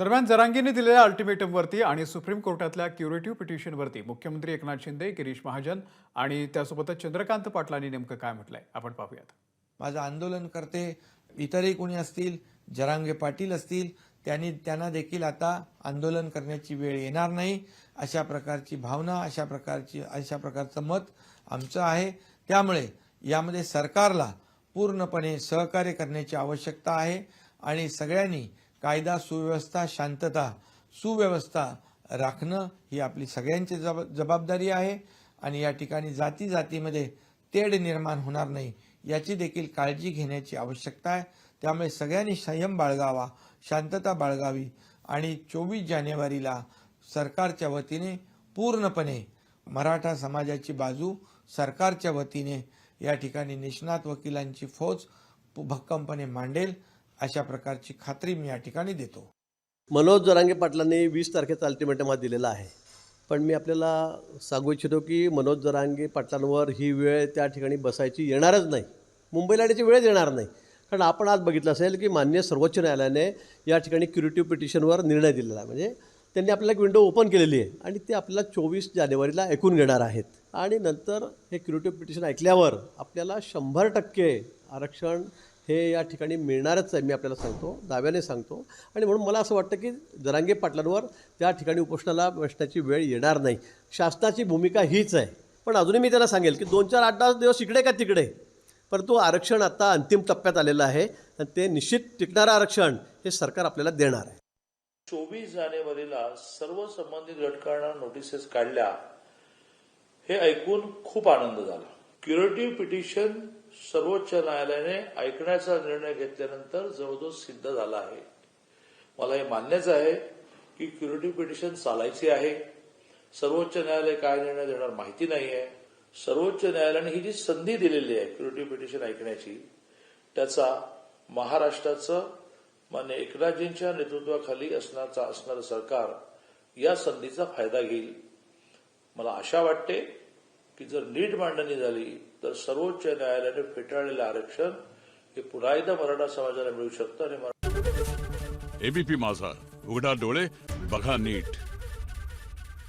दरम्यान जरांगींनी दिलेल्या अल्टिमेटमवरती आणि सुप्रीम कोर्टातल्या क्युरेटिव्ह पिटिशनवरती मुख्यमंत्री एकनाथ शिंदे गिरीश महाजन आणि त्यासोबतच चंद्रकांत पाटलांनी नेमकं काय म्हटलंय? आपण पाहूयात. माझं आंदोलनकर्ते इतरही कोणी असतील जरांगे पाटील असतील त्यांनी त्यांना देखील आता आंदोलन करण्याची वेळ येणार नाही. अशा प्रकारची भावना अशा प्रकारची अशा प्रकारचं मत आमचं आहे. त्यामुळे यामध्ये सरकारला पूर्णपणे सहकार्य करण्याची आवश्यकता आहे आणि सगळ्यांनी कायदा सुव्यवस्था शांतता सुव्यवस्था राखणं ही आपली सगळ्यांची जब जबाबदारी आहे आणि या ठिकाणी जाती जातीमध्ये तेढ निर्माण होणार नाही याची देखील काळजी घेण्याची आवश्यकता आहे. त्यामुळे सगळ्यांनी संयम बाळगावा शांतता बाळगावी आणि चोवीस जानेवारीला सरकारच्या वतीने पूर्णपणे मराठा समाजाची बाजू सरकारच्या वतीने या ठिकाणी निष्णात वकिलांची फौज भक्कमपणे मांडेल. अशा प्रकारची खात्री मी या ठिकाणी देतो. मनोज जरांगे पाटलांनी वीस तारखेचा अल्टिमेटम हा दिलेला आहे. पण मी आपल्याला सांगू इच्छितो की मनोज जरांगे पाटलांवर ही वेळ त्या ठिकाणी बसायची येणारच नाही. मुंबईला येण्याची वेळच येणार नाही. कारण आपण आज बघितलं असेल की मान्य सर्वोच्च न्यायालयाने या ठिकाणी क्युरेटिव्ह पिटिशनवर निर्णय दिलेला आहे. म्हणजे त्यांनी आपल्याला एक विंडो ओपन केलेली आहे आणि ते आपल्याला चोवीस जानेवारीला ऐकून घेणार आहेत. आणि नंतर हे क्युरेटिव्ह पिटिशन ऐकल्यावर आपल्याला शंभर टक्के आरक्षण हे या ठिकाणी मिळणारच आहे मी आपल्याला सांगतो दाव्याने सांगतो. आणि म्हणून मला असं वाटतं की जरांगे पाटलांवर त्या ठिकाणी उपोषणाला बसण्याची वेळ येणार नाही. शासनाची भूमिका हीच आहे. पण अजूनही मी त्याला सांगेल की दोन चार आठ दहा दिवस इकडे का तिकडे? परंतु आरक्षण आता अंतिम टप्प्यात आलेलं आहे आणि ते निश्चित टिकणारं आरक्षण हे सरकार आपल्याला देणार आहे. चोवीस जानेवारीला सर्व संबंधित घटकांना नोटिसेस काढल्या हे ऐकून खूप आनंद झाला. क्युरेटिव्ह पिटिशन सर्वोच्च न्यायालयाने ऐकण्याचा निर्णय घेतल्यानंतर जवळजवळ सिद्ध झाला आहे. मला हे मान्यच आहे की क्युरेटिव्ह पिटिशन चालायची आहे. सर्वोच्च न्यायालय काय निर्णय देणार माहिती नाही आहे सर्वोच्च न्यायालयाने ही जी संधी दिलेली आहे क्युरेटिव्ह पिटिशन ऐकण्याची त्याचा महाराष्ट्राचं मान्य एकनाथजींच्या नेतृत्वाखाली असणारं सरकार या संधीचा फायदा घेईल. मला आशा वाटते की जर नीट मांडणी झाली तर सर्वोच्च न्यायालयाने फेटाळलेलं आरक्षण हे पुन्हा एकदा मराठा समाजाला मिळू शकतं आणि एबीपी माझा उघडा डोळे बघा नीट.